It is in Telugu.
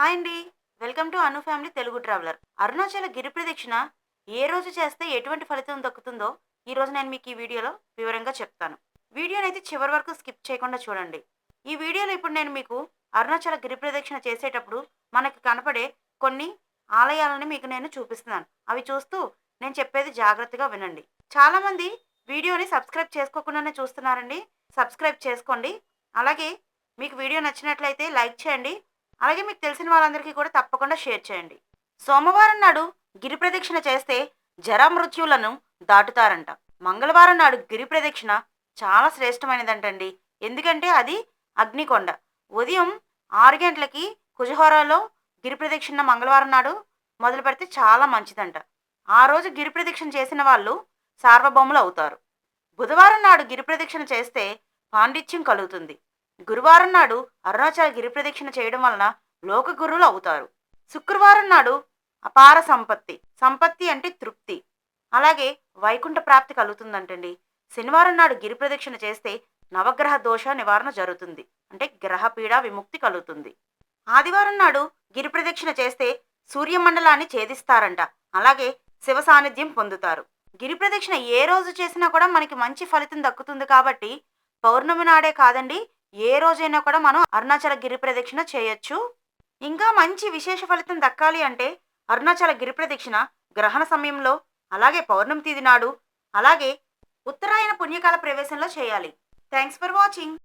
హాయ్ అండి. Welcome to Anu family Telugu traveller. Arunachala Giri ప్రదక్షిణ ఏ రోజు చేస్తే ఎటువంటి ఫలితం దక్కుతుందో ఈ రోజు నేను మీకు ఈ వీడియోలో వివరంగా చెప్తాను. వీడియోని అయితే చివరి వరకు స్కిప్ చేయకుండా చూడండి. ఈ వీడియోలో ఇప్పుడు నేను మీకు అరుణాచల గిరి ప్రదక్షిణ చేసేటప్పుడు మనకి కనపడే కొన్ని ఆలయాలని మీకు నేను చూపిస్తున్నాను. అవి చూస్తూ నేను చెప్పేది జాగ్రత్తగా వినండి. చాలామంది వీడియోని సబ్స్క్రైబ్ చేసుకోకుండానే చూస్తున్నారండి. సబ్స్క్రైబ్ చేసుకోండి. అలాగే మీకు వీడియో నచ్చినట్లయితే లైక్ చేయండి. అలాగే మీకు తెలిసిన వాళ్ళందరికీ కూడా తప్పకుండా షేర్ చేయండి. సోమవారం నాడు గిరి ప్రదక్షిణ చేస్తే జరామృత్యువులను దాటుతారంట. మంగళవారం నాడు గిరి ప్రదక్షిణ చాలా శ్రేష్టమైనదంటండి. ఎందుకంటే అది అగ్నికొండ. ఉదయం ఆరు గంటలకి కుజహోరాలో గిరి ప్రదక్షిణ మంగళవారం నాడు మొదలు పెడితే చాలా మంచిదంట. ఆ రోజు గిరి ప్రదక్షిణ చేసిన వాళ్ళు సార్వభౌములు అవుతారు. బుధవారం నాడు గిరి ప్రదక్షిణ చేస్తే పాండిత్యం కలుగుతుంది. గురువారం నాడు అరుణాచల గిరి ప్రదక్షిణ చేయడం వలన లోక గురువులు అవుతారు. శుక్రవారం నాడు అపార సంపత్తి. సంపత్తి అంటే తృప్తి. అలాగే వైకుంఠ ప్రాప్తి కలుగుతుందంటండి. శనివారం నాడు గిరి ప్రదక్షిణ చేస్తే నవగ్రహ దోష నివారణ జరుగుతుంది. అంటే గ్రహ పీడ విముక్తి కలుగుతుంది. ఆదివారం నాడు గిరి ప్రదక్షిణ చేస్తే సూర్యమండలాన్ని ఛేదిస్తారంట. అలాగే శివ సాన్నిధ్యం పొందుతారు. గిరి ప్రదక్షిణ ఏ రోజు చేసినా కూడా మనకి మంచి ఫలితం దక్కుతుంది కాబట్టి పౌర్ణమి నాడే కాదండి ఏ రోజైనా కూడా మనం అరుణాచల గిరి ప్రదక్షిణ చేయొచ్చు. ఇంకా మంచి విశేష ఫలితం దక్కాలి అంటే అరుణాచల గిరి ప్రదక్షిణ గ్రహణ సమయంలో అలాగే పౌర్ణమి తిథి నాడు అలాగే ఉత్తరాయణ పుణ్యకాల ప్రవేశంలో చేయాలి. Thanks for watching